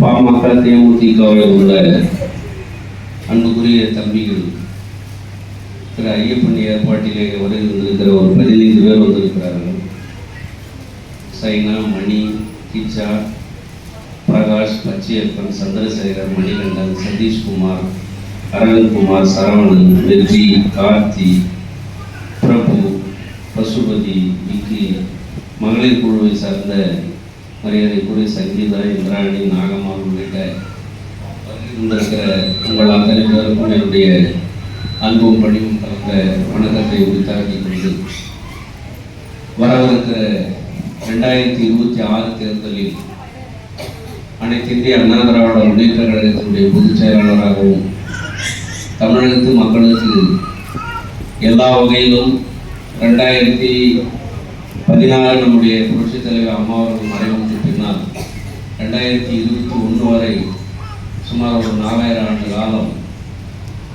பாமக தேமுதிகவில் உள்ள அன்புக்குரிய தம்பிகள் திரு ஐயப்பன் ஏற்பாட்டிலே வருகின்றிருக்கிற ஒரு பதினைந்து பேர் வந்திருக்கிறார்கள். சைனா மணி கிச்சா பிரகாஷ் பச்சையப்பன் சந்திரசேகர் மணிகண்டன் சதீஷ்குமார் அரவிந்த்குமார் சரவணன் வெற்றி கார்த்தி பிரபு பசுபதி விக்கி மகளிர் குழுவை சார்ந்த மரியாதைக்குரிய சங்கீதா இந்திராணி நாகம்மாள் உள்ளிட்ட வந்திருக்கிற உங்கள் அத்தனை பேருக்கும் என்னுடைய அன்பும் பணிவும் கலந்த வணக்கத்தை உரித்தாக்கிக் கொண்டு வரவிருக்கிற ரெண்டாயிரத்தி இருபத்தி ஆறு தேர்தலில் அனைத்து இந்திய அண்ணா திராவிட முன்னேற்ற கழகத்தினுடைய பொதுச் செயலாளராகவும் தமிழகத்து மக்களுக்கு எல்லா வகையிலும் ரெண்டாயிரத்தி பதினாறு நம்முடைய புரட்சித் தலைவர் அம்மா அவர்கள் மறைவுக்கு பின்னால் ரெண்டாயிரத்தி இருபத்தி ஒன்று வரை சுமார் ஒரு நாலாயிரம் ஆண்டு காலம்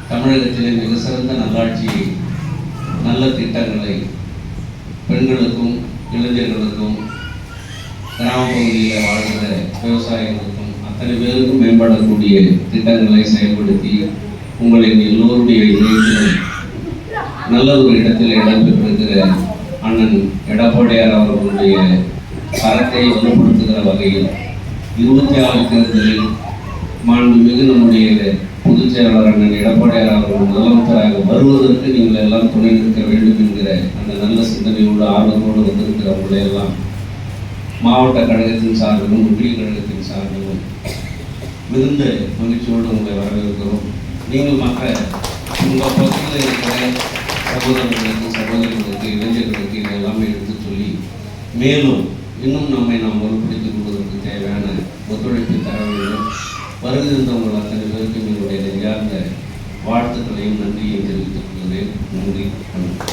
தமிழகத்திலே மிக சிறந்த நல்லாட்சியை நல்ல திட்டங்களை பெண்களுக்கும் இளைஞர்களுக்கும் கிராமப்பகுதியில் வாழ்கிற விவசாயிகளுக்கும் அத்தனை பேருக்கும் மேம்படக்கூடிய திட்டங்களை செயல்படுத்தி உங்களின் எல்லோருடைய இதயத்திலும் நல்ல ஒரு இடத்தில் இடம்பெற்றிருக்கிற அண்ணன் எடப்பாடியார் அவர்களுடைய தரத்தை வலுப்படுத்துகிற வகையில் இருபத்தி ஆறு தேர்தலில் மாண்புமிகு நம்முடைய பொதுச் செயலாளர் அண்ணன் எடப்பாடியார் அவர்கள் முதலமைச்சராக வருவதற்கு நீங்கள் எல்லாம் துணை நிற்க வேண்டும் என்கிற அந்த நல்ல சிந்தனையோடு ஆர்வத்தோடு வந்திருக்கிற உங்களை எல்லாம் மாவட்ட கழகத்தின் சார்பிலும் ஒன்றிய கழகத்தின் சார்பிலும் மிகுந்த மகிழ்ச்சியோடு உங்களை வரவேற்கிறோம். நீங்கள் மற்ற உங்கள் பகுதியில் இருக்கிற சகோதரர்களுக்கு சகோதரிகளுக்கு இளைஞர்களுக்கு இதை எல்லாமே எடுத்து சொல்லி மேலும் இன்னும் நம்மை நாம் வலுப்படுத்திக் கொள்வதற்கு தேவையான ஒத்துழைப்பு தர வேண்டும் வருகின்றவங்கள் அத்தனை பேருக்கும் என்னுடைய நெஞ்சார்ந்த வாழ்த்துக்களையும் நன்றியை தெரிவித்துக் கொள்கிறேன். நன்றி வணக்கம்.